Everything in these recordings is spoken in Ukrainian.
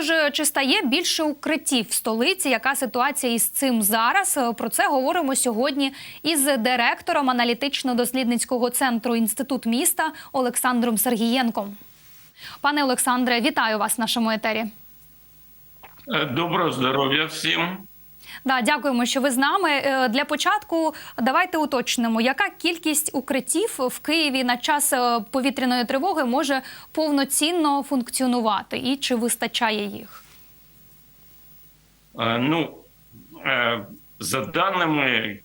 Тож е, чи стає більше укриттів в столиці? Яка ситуація із цим зараз? Е, Про це говоримо сьогодні із директором аналітично-дослідницького центру інститут міста Олександром Сергієнком. Пане Олександре, вітаю вас в нашому етері. Е, Доброго здоров'я всім. Да, дякуємо, що ви з нами. Е, Для початку давайте уточнимо, яка кількість укриттів в Києві на час е, повітряної тривоги може повноцінно функціонувати, і чи вистачає їх? Е, Ну, за даними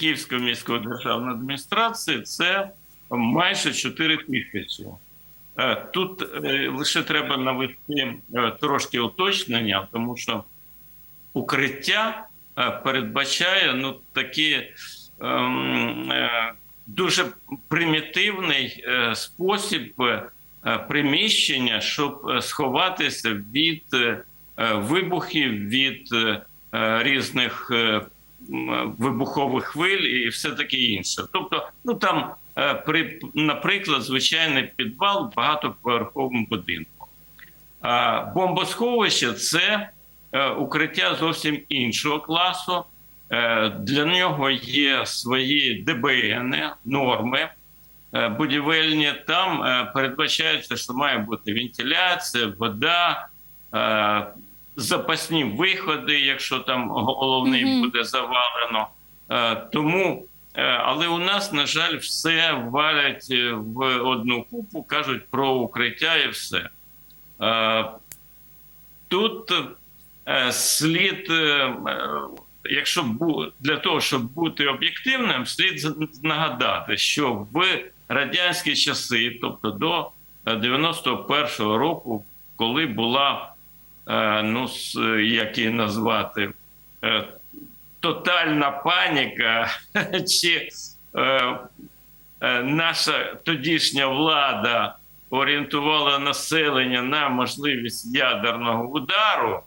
Київської міської державної адміністрації, це майже 4 тисячі. Тут лише треба навести трошки уточнення, тому що укриття передбачає ну, такі ем, е, дуже примітивний е, спосіб е, приміщення, щоб е, сховатися від е, е, вибухів, від е, е, різних е, вибухових хвиль і все таке інше. Тобто, ну там, е, при, наприклад, звичайний підвал в багатоповерховому будинку. Бомбосховище це е, укриття зовсім іншого класу. Е, Для нього є свої ДБН, норми е, будівельні. Там е, передбачається, що має бути вентиляція, вода, е, запасні виходи, якщо там головний Мгм. буде завалено. Е, Тому, е, але у нас, на жаль, все валять е, в одну купу, кажуть про укриття і все. Е, Тут е, слід, е, е, якщо для того, щоб бути об'єктивним, слід нагадати, що в радянські часи, тобто до е, 91-го року, коли була, е, ну як її назвати, е, тотальна паніка, чи е, е, наша тодішня влада орієнтувала населення на можливість ядерного удару, е,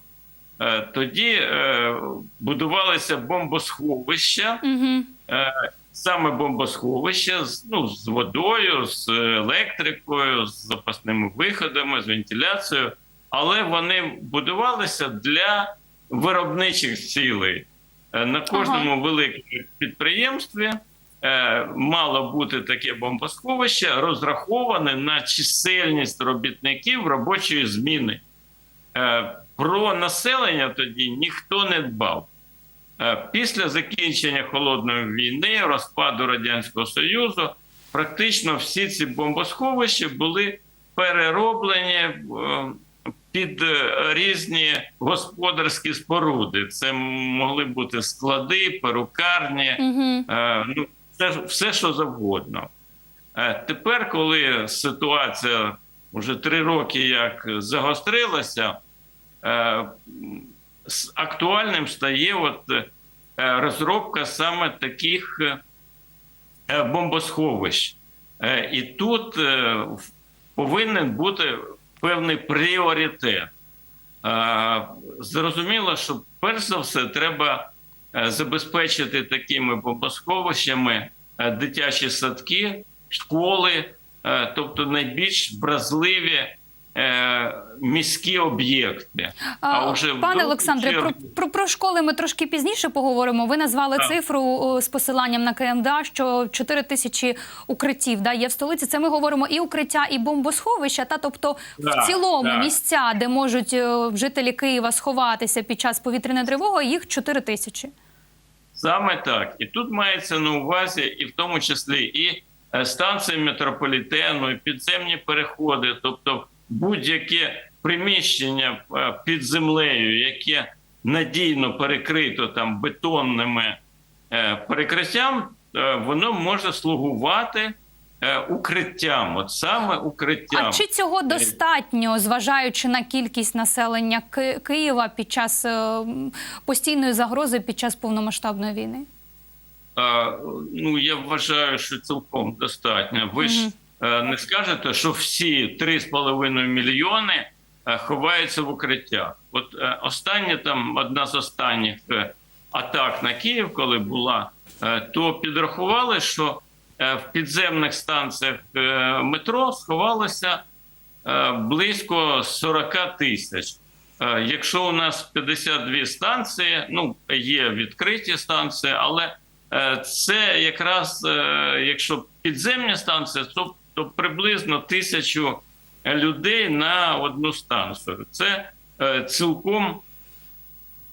тоді е, будувалися бомбосховища, Угу. е, саме бомбосховища з, ну, з водою, з електрикою, з запасними виходами, з вентиляцією, але вони будувалися для виробничих цілей. Е, На кожному великому підприємстві е, мало бути таке бомбосховище, розраховане на чисельність робітників робочої зміни. Про населення тоді ніхто не дбав. Е, Після закінчення холодної війни, розпаду Радянського Союзу, практично всі ці бомбосховища були перероблені е, під е, різні господарські споруди. Це могли бути склади, перукарні, Угу. Ну, це все, що завгодно. Тепер, коли ситуація вже три роки як загострилася, актуальним стає от е, розробка саме таких е, бомбосховищ. Е, І тут е, повинен бути певний пріоритет. Е, Зрозуміло, що перш за все треба е, забезпечити такими бомбосховищами е, дитячі садки, школи, е, тобто найбільш вразливі е, міські об'єкти. А вже Пане Олександре, про, про, про школи ми трошки пізніше поговоримо. Ви назвали Так. цифру з посиланням на КМДА, що 4 тисячі укриттів да, є в столиці. Це ми говоримо і укриття, і бомбосховища. Та тобто, в цілому так. місця, де можуть е, жителі Києва сховатися під час повітряної тривоги, їх 4 тисячі. Саме так. І тут мається на увазі, і в тому числі і е, станції метрополітену, і підземні переходи, тобто будь-яке приміщення е, під землею, яке надійно перекрито там бетонними е, перекриттям, е, воно може слугувати укриттям, от саме укриттям. А чи цього достатньо, зважаючи на кількість населення Ки- Києва під час е, постійної загрози під час повномасштабної війни? А, ну я вважаю, що цілком достатньо. Ви ж Мгм. е, не скажете, що всі 3,5 мільйони е, ховаються в укриттях. От е, остання там одна з останніх е, атак на Київ, коли була, е, то підрахували, що е, в підземних станціях е, метро сховалося е, близько 40 тисяч. Е, Якщо у нас 52 станції, ну є відкриті станції, але е, це якраз е, якщо підземні станції, то, то приблизно тисячу людей на одну станцію. Це е, цілком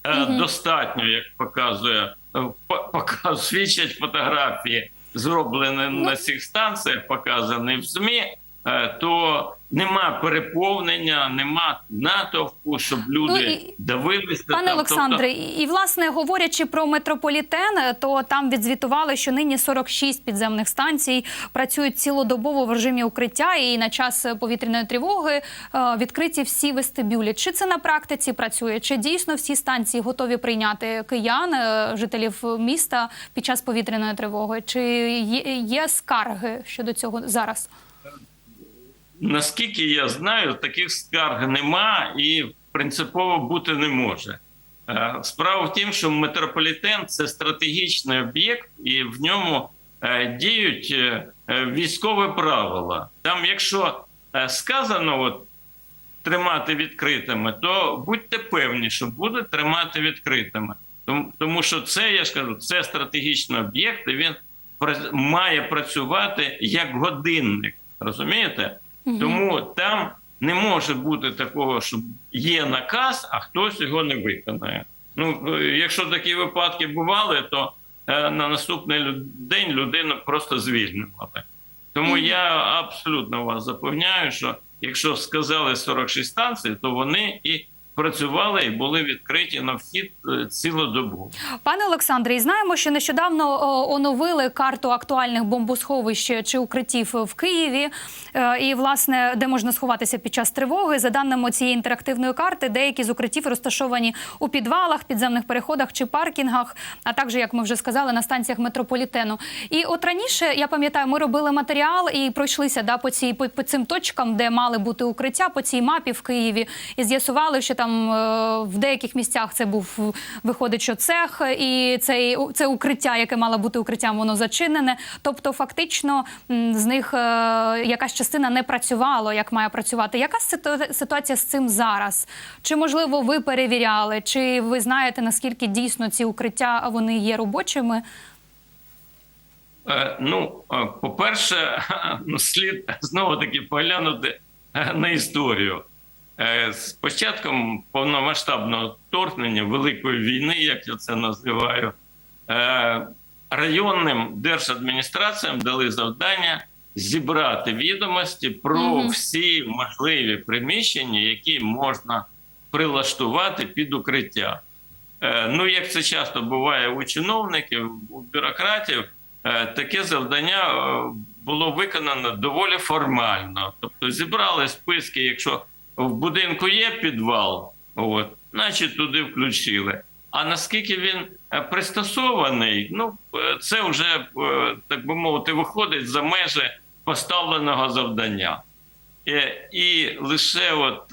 е, Мгм. достатньо, як показує е, показ, свідчать фотографії, зроблені на цих станціях, показані в ЗМІ. Е, То нема переповнення, нема натовпу, щоб люди Ну, і- дивилися. Пане там. Олександре, і і, власне говорячи про метрополітен, то там відзвітували, що нині 46 підземних станцій працюють цілодобово в режимі укриття, і на час повітряної тривоги е, відкриті всі вестибюлі. Чи це на практиці працює? Чи дійсно всі станції готові прийняти киян, е, жителів міста під час повітряної тривоги? Чи є скарги щодо цього зараз? Наскільки я знаю, таких скарг нема і принципово бути не може. Е, Справа в тім, що метрополітен це стратегічний об'єкт, і в ньому е, діють е, військові правила. Там, якщо сказано от, тримати відкритими, то будьте певні, що будуть тримати відкритими. Тому що це, я ж кажу, це стратегічний об'єкт, і він має працювати як годинник. Розумієте? Тому там не може бути такого, що є наказ, а хтось його не виконає. Ну, е, якщо такі випадки бували, то е, на наступний день людину просто звільнювали. Тому я абсолютно вас запевняю, що якщо сказали 46 станцій, то вони і працювали і були відкриті на вхід е, цілодобово. Пане Олександре, і знаємо, що нещодавно оновили карту актуальних бомбосховищ чи укриттів в Києві, е, і власне де можна сховатися під час тривоги. За даними цієї інтерактивної карти, деякі з укриттів розташовані у підвалах, підземних переходах чи паркінгах, а також, як ми вже сказали, на станціях метрополітену. І от раніше я пам'ятаю, ми робили матеріал і пройшлися да по цій по, по цим точкам, де мали бути укриття, по цій мапі в Києві, і з'ясували, що там е, в деяких місцях це був виходить, що цех, і цей це укриття, яке мало бути укриттям, воно зачинене. Тобто, фактично з них е, якась частина не працювала, як має працювати. Яка ситуація з цим зараз? Чи можливо ви перевіряли? Чи ви знаєте наскільки дійсно ці укриття вони є робочими? Е, Ну, е, по-перше, ну, слід знову таки поглянути на історію. Е, З початком повномасштабного вторгнення Великої війни, як я це називаю, е, районним держадміністраціям дали завдання зібрати відомості про всі можливі приміщення, які можна прилаштувати під укриття. Е, Ну, як це часто буває у чиновників, у бюрократів, таке завдання було виконано доволі формально. Тобто зібрали списки, якщо в будинку є підвал, от, значить туди включили. А наскільки він е, пристосований, ну е, це вже е, так би мовити, виходить за межі поставленого завдання. І лише от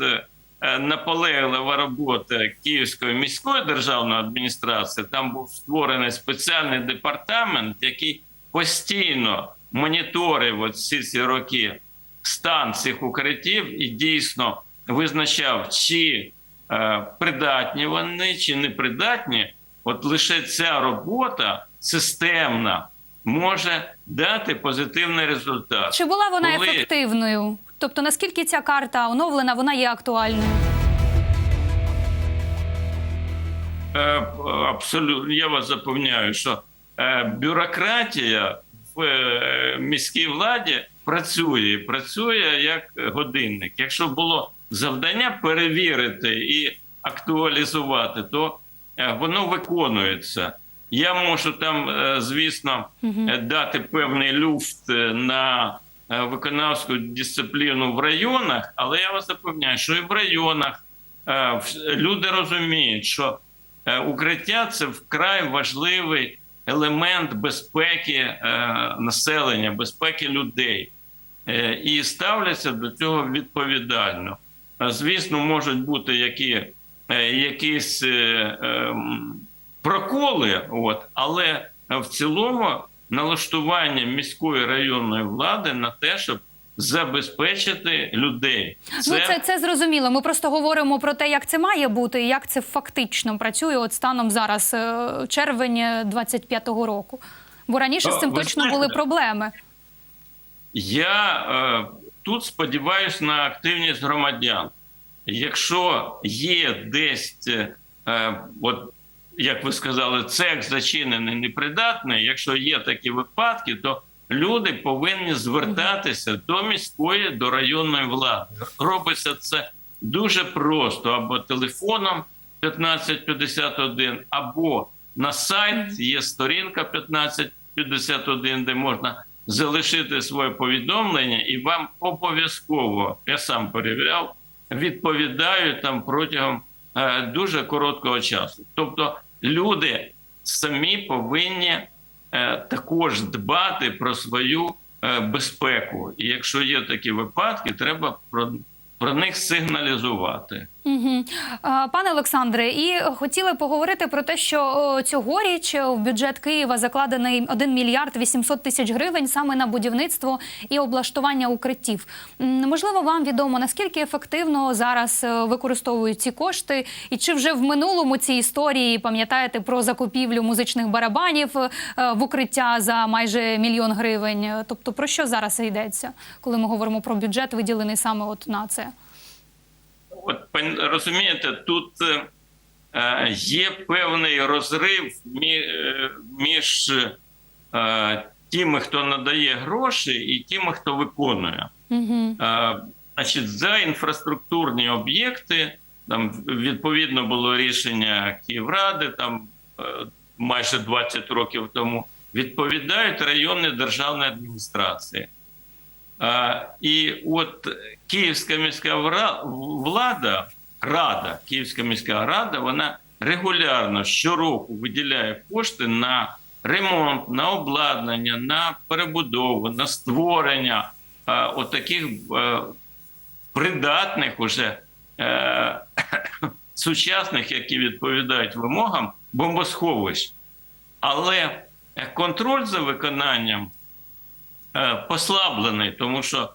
наполеглива робота Київської міської державної адміністрації, там був створений спеціальний департамент, який постійно моніторив от всі ці роки стан цих укриттів і дійсно визначав, чи е, придатні вони, чи не придатні. От лише ця робота системна може дати позитивний результат. Чи була вона Коли- ефективною? Тобто, наскільки ця карта оновлена, вона є актуальною? Абсолютно, я вас запевняю, що е, бюрократія в е, міській владі працює, працює як годинник. Якщо було завдання перевірити і актуалізувати, то е, воно виконується. Я можу там, е, звісно, е, дати певний люфт на виконавську дисципліну в районах, але я вас запевняю, що і в районах люди розуміють, що укриття це вкрай важливий елемент безпеки населення, безпеки людей, і ставляться до цього відповідально. Е, Звісно, можуть бути які, е, якісь е, ем, проколи, от, але в цілому налаштування міської районної влади на те, щоб забезпечити людей. Ну, це, це зрозуміло. Ми просто говоримо про те, як це має бути, і як це фактично працює от станом зараз, червень 25-го року. Бо раніше з цим ви точно знаєте, були проблеми. Я е, тут сподіваюся на активність громадян. Якщо є десь, е, от як ви сказали, цех зачинений, непридатний, якщо є такі випадки, то люди повинні звертатися до міської, до районної влади. Робиться це дуже просто або телефоном 1551, або на сайт є сторінка 1551, де можна залишити своє повідомлення, і вам обов'язково, я сам перевіряв, відповідають там протягом е, дуже короткого часу. Тобто люди самі повинні е, також дбати про свою е, безпеку. І якщо є такі випадки, треба про, про них сигналізувати. Угу. Пане Олександре, і хотіли поговорити про те, що цьогоріч в бюджет Києва закладений 1 мільярд 800 тисяч гривень саме на будівництво і облаштування укриттів. Можливо, вам відомо наскільки ефективно зараз е, використовують ці кошти, і чи вже в минулому ці історії пам'ятаєте про закупівлю музичних барабанів е, в укриття за майже мільйон гривень? Тобто про що зараз йдеться, коли ми говоримо про бюджет, виділений саме от на це? От розумієте, тут е, е, є певний розрив мі- е, між е, тими, хто надає гроші, і тими, хто виконує. Угу. Е, Значить, за інфраструктурні об'єкти там відповідно було рішення Київради, там е, майже 20 років тому відповідають районні державні адміністрації. Е, І от Київська міська влада, рада, Київська міська рада, вона регулярно щороку виділяє кошти на ремонт, на обладнання, на перебудову, на створення е, отаких е, придатних уже е, сучасних, які відповідають вимогам бомбосховищ. Але контроль за виконанням е, послаблений, тому що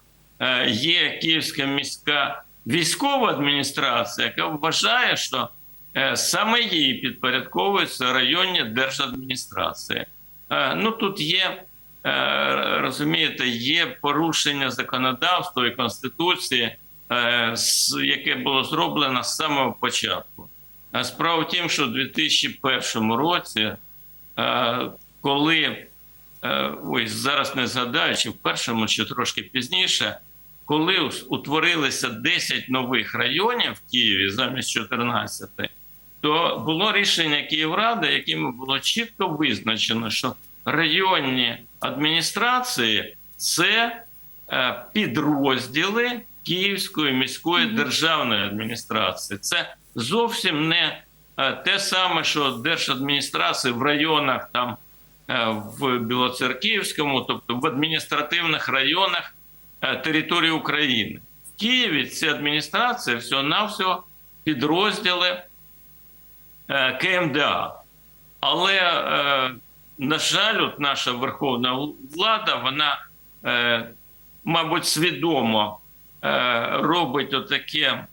є Київська міська військова адміністрація, яка вважає, що е, саме їй підпорядковуються районні держадміністрації. Е, Ну тут є, е, розумієте, є порушення законодавства і конституції, е, яке було зроблено з самого початку. Справа в тім, що в 2001 році, е, коли е, ой, зараз не згадаю, чи в першому, чи трошки пізніше, коли утворилися 10 нових районів в Києві замість 14, то було рішення Київради, яким було чітко визначено, що районні адміністрації це е, підрозділи Київської міської державної адміністрації. Це зовсім не е, те саме, що держадміністрації в районах там е, в Білоцерківському, тобто в адміністративних районах території України. В Києві ці адміністрації всього-навсього підрозділи е, КМДА. Але, е, на жаль, от наша верховна влада, вона, е, мабуть, свідомо е, робить отаке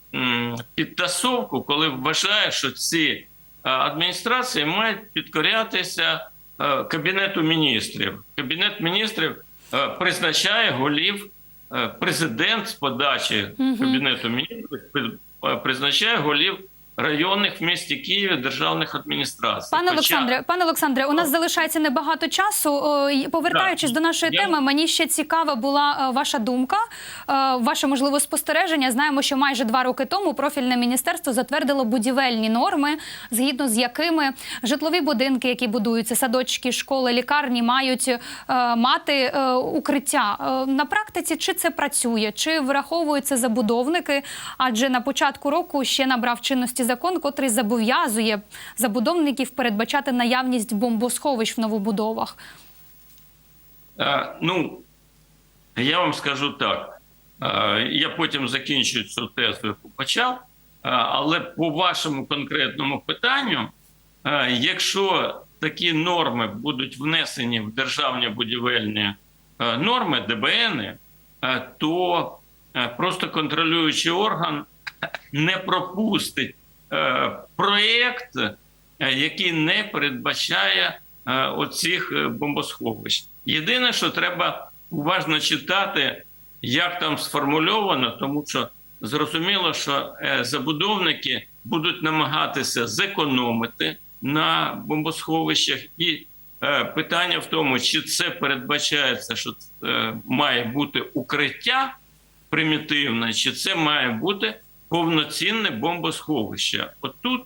підтасовку, коли вважає, що ці е, адміністрації мають підкорятися е, Кабінету міністрів. Кабінет міністрів е, призначає голів, е, президент з подачі Кабінету міністрів е, призначає голів районних в місті Києві державних адміністрацій. Пане Хоча- Олександре, пане Олександре, у нас залишається небагато часу. Повертаючись Так. до нашої Я- теми, мені ще цікава була е, ваша думка, е, ваше можливе спостереження. Знаємо, що майже два роки тому профільне міністерство затвердило будівельні норми, згідно з якими житлові будинки, які будуються, садочки, школи, лікарні, мають е, мати укриття. На практиці чи це працює, чи враховуються забудовники? Адже на початку року ще набрав чинності закон, котрий зобов'язує забудовників передбачати наявність бомбосховищ в новобудовах. Е, Ну, я вам скажу так. Е, Я потім закінчу цю тезу, яку почав. Е, Але по вашому конкретному питанню, е, якщо такі норми будуть внесені в державні будівельні е, норми, ДБН, е, то просто контролюючий орган не пропустить проєкт, е, який не передбачає е, оцих е, бомбосховищ. Єдине, що треба уважно читати, як там сформульовано, тому що зрозуміло, що е, забудовники будуть намагатися зекономити на бомбосховищах, і е, питання в тому, чи це передбачається, що е, має бути укриття примітивне, чи це має бути повноцінне бомбосховище. От тут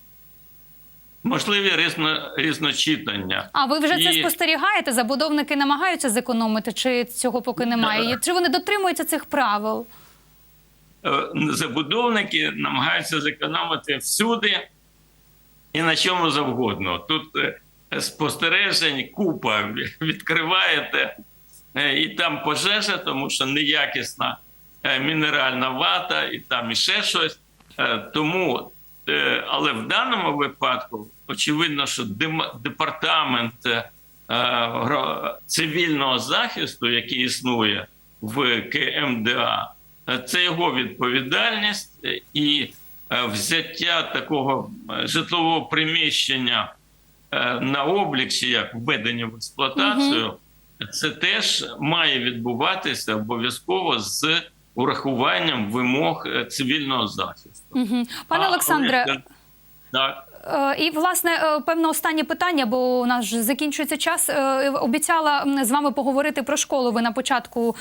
можливі різно, різночитання. А ви вже це спостерігаєте? Забудовники намагаються зекономити, чи цього поки немає? Чи вони дотримуються цих правил? Е, забудовники намагаються зекономити всюди і на чому завгодно. Тут е, спостережень купа відкриваєте, е, і там пожежа, тому що неякісна е, мінеральна вата, і там іще щось. Е, Тому, е, але в даному випадку очевидно, що департамент е, цивільного захисту, який існує в КМДА, е, це його відповідальність е, і е, взяття такого е, житлового приміщення е, на облік чи як введення в експлуатацію, це теж має відбуватися обов'язково з урахуванням вимог е, цивільного захисту. Угу. Пане А, Олександре, так. Е, І власне е, певно останнє питання, бо у нас вже закінчується час. Е, Обіцяла з вами поговорити про школу. Ви на початку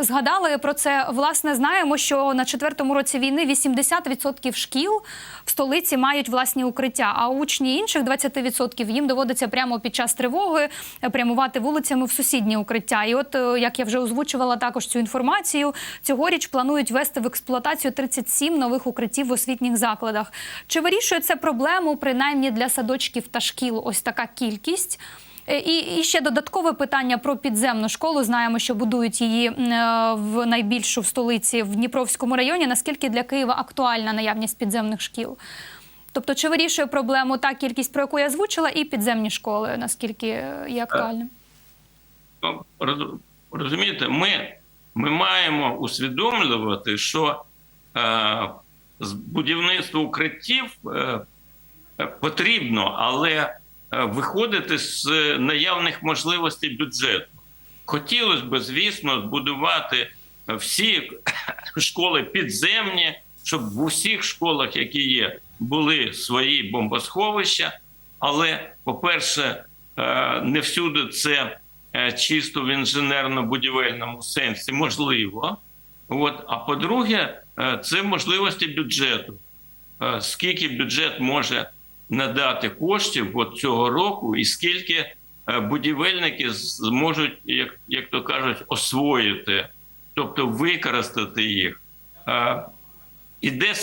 згадали про це. Власне, знаємо, що на четвертому році війни 80% шкіл в столиці мають власні укриття. А учні інших 20% їм доводиться прямо під час тривоги прямувати вулицями в сусідні укриття. І от як я вже озвучувала також цю інформацію, цьогоріч планують ввести в експлуатацію 37 нових укриттів в освітніх закладах. Чи вирішує це проблему принаймні для садочків та шкіл? Ось така кількість. Е, І, і ще додаткове питання про підземну школу. Знаємо, що будують її е, в найбільшу в столиці в Дніпровському районі. Наскільки для Києва актуальна наявність підземних шкіл? Тобто, чи вирішує проблему та кількість, про яку я озвучила, і підземні школи, наскільки е, є актуальним? Ну, розумієте, ми, ми маємо усвідомлювати, що е, з будівництво укриттів е, потрібно, але е, виходити з наявних можливостей бюджету. Хотілося б, звісно, збудувати всі школи підземні, щоб в усіх школах, які є, були свої бомбосховища. Але, по-перше, е, не всюди це е, чисто в інженерно-будівельному сенсі можливо. От. А по-друге, це можливості бюджету. Скільки бюджет може надати коштів от цього року, і скільки е, будівельники зможуть, як, як то кажуть, освоїти, тобто використати їх. Е, Іде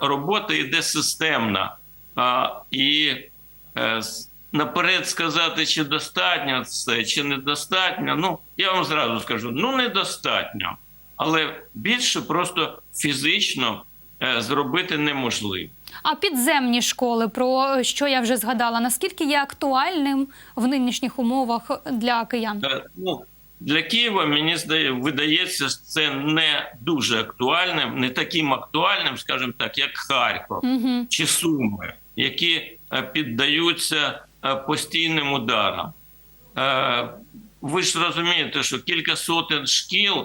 робота іде системна. А, і е, наперед сказати, чи достатньо це, чи недостатньо. Ну, я вам зразу скажу: ну недостатньо, але більше просто фізично е, зробити неможливо. А підземні школи, про що я вже згадала, наскільки є актуальним в нинішніх умовах для киян? Е, Ну, для Києва мені здає, видається, це не дуже актуальним, не таким актуальним, скажімо так, як Харків Угу. чи Суми, які е, піддаються е, постійним ударам. Е, Ви ж розумієте, що кілька сотень шкіл, е,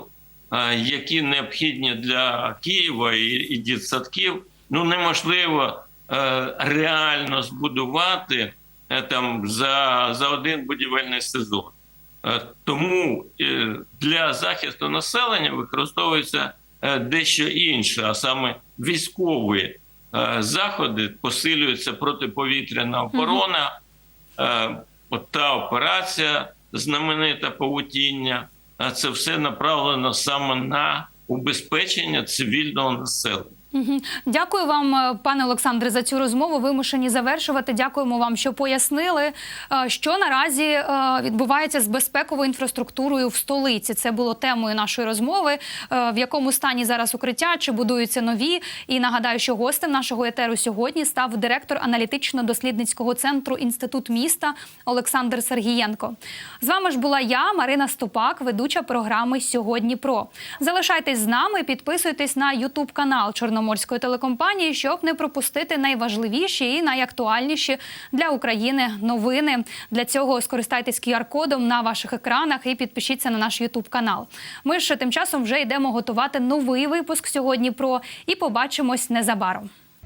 які необхідні для Києва і, і дитсадків, ну неможливо е, реально збудувати е, там за, за один будівельний сезон. Е, Тому е, для захисту населення використовується е, дещо інше, а саме військові е, заходи, посилюється протиповітряна оборона. Е, От та операція знаменита павутіння, е, це все направлено саме на убезпечення цивільного населення. Дякую вам, е, пане Олександре, за цю розмову. Вимушені завершувати. Дякуємо вам, що пояснили, е, що наразі е, відбувається з безпековою інфраструктурою в столиці. Це було темою нашої розмови. В якому стані зараз укриття, чи будуються нові? І нагадаю, що гостем нашого етеру сьогодні став директор аналітично-дослідницького центру інститут міста Олександр Сергієнко. З вами ж була я, Марина Стопак, ведуча програми Сьогодні про залишайтесь з нами, підписуйтесь на Ютуб канал Чорноморської телекомпанії, щоб не пропустити найважливіші і найактуальніші для України новини. Для цього скористайтесь QR-кодом на ваших екранах і підпишіться на наш Ютуб канал. Ми ж тим часом вже йдемо готувати новий випуск сьогодні про і побачимось незабаром.